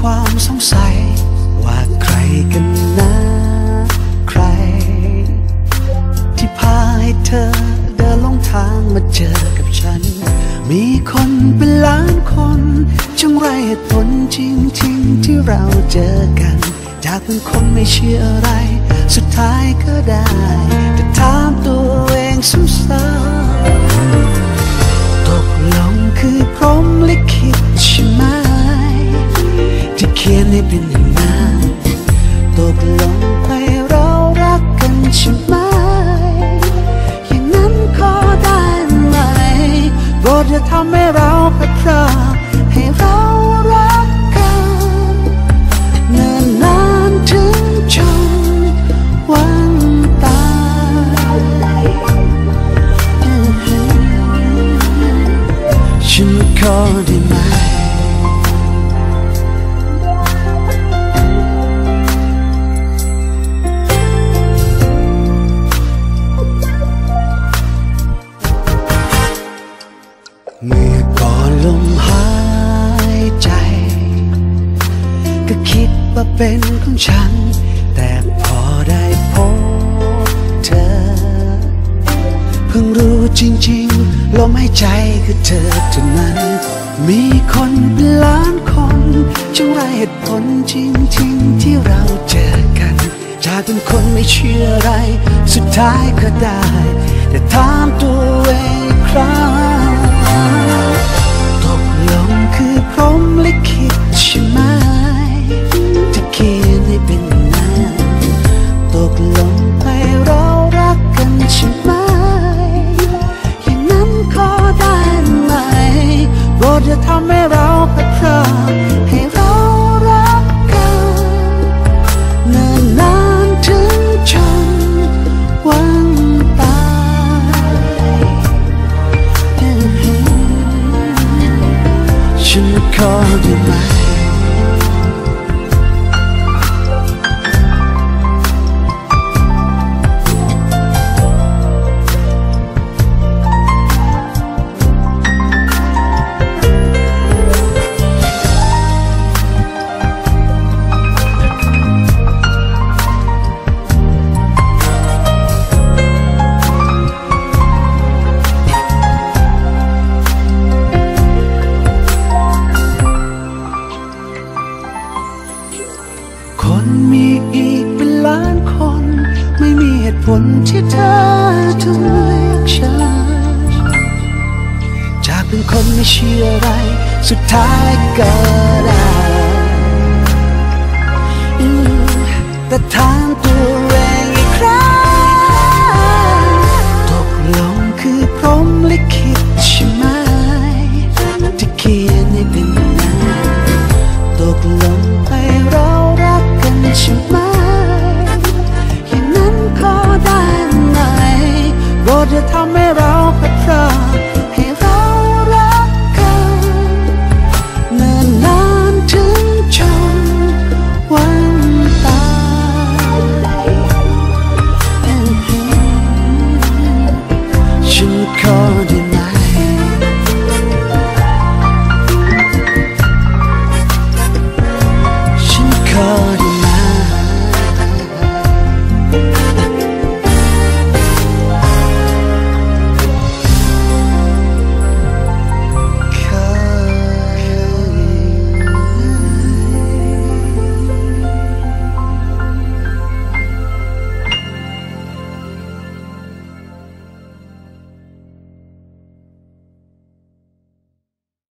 ความสงสัย ว่าใครกันนะ ใคร ที่พาให้เธอเดินลงทางมาเจอกับฉัน มีคนเป็นล้านคนจงไรเหตุผลจริงๆที่เราเจอกัน จากเป็นคนไม่เชื่ออะไร สุดท้ายก็ได้ แต่ถามตัวเองซ้ำ ดอย่าทำให้เราพลาดพลาให้เรารักกันเนิ่นนานถึงจนวันตายฉันขอได้ไหม เป็นของฉัน แต่พอได้พบเธอ เพิ่งรู้จริงๆลมหายใจคือเธอเท่านั้น มีคนเป็นล้านคนจงไรเหตุผลจริงๆที่เราเจอกัน จากเป็นคนไม่เชื่ออะไร สุดท้ายก็ได้ แต่ถามตัวเองอีกครั้ง ที่เธอทำเลือกฉัน จากเป็นคนไม่เชื่ออะไร สุดท้ายก็ได้ ฉันขอ